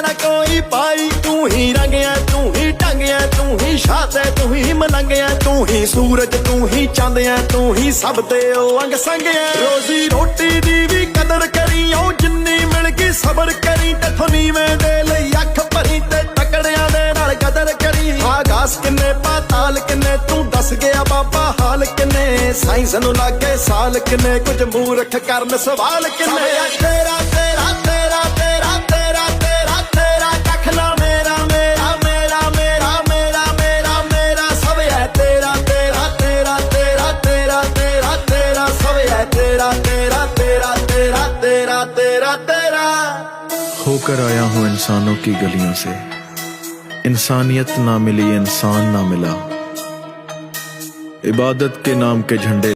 ਨਾ ਕੋਈ ਪਾਈ, ਤੂੰ ਹੀ ਰੰਗਿਆ, ਤੂੰ ਹੀ ਟੰਗਿਆ ਤੂੰ ਹੀ ਸ਼ਾਤੇ ਤੂੰ ਹੀ ਮਲੰਗਿਆ ਤੂੰ ਹੀ ਸੂਰਜ, ਤੂੰ ਹੀ ਚੰਦਿਆ, ਤੂੰ ਹੀ ਸਭ ਤੇ ਉਹ ਅੰਗ ਸੰਗਿਆ। ਰੋਜ਼ੀ ਰੋਟੀ ਦੀ ਵੀ ਕਦਰ ਕਰੀ ਓ ਜਿੰਨੀ ਮਿਲ ਗਈ ਸਬਰ ਕਰੀ, ਤੇ ਥਨੀਵੇਂ ਦੇ ਲਈ ਅੱਖ ਭਰੀ, ਤੇ ਟਕੜਿਆਂ ਦੇ ਨਾਲ ਕਦਰ ਕਰੀ। ਆਗਾਸ ਕਿੰਨੇ ਪਾਤਾਲ, ਕਿੰਨੇ ਤੂੰ ਦੱਸ ਗਿਆ ਬਾਬਾ, ਹਾਲ ਕਿੰਨੇ? ਸਾਇੰਸ ਨੂੰ ਲੱਗੇ ਸਾਲ ਕਿੰਨੇ? ਕੁਝ ਮੂਰਖ ਕਰਨ ਸਵਾਲ ਕਿੰਨੇ? ਤੇਰਾ تیرا تیرا ہو کر آیا ہوں انسانوں کی گلیوں سے۔ انسانیت نہ ملی، انسان نہ ملا۔ عبادت کے نام کے جھنڈے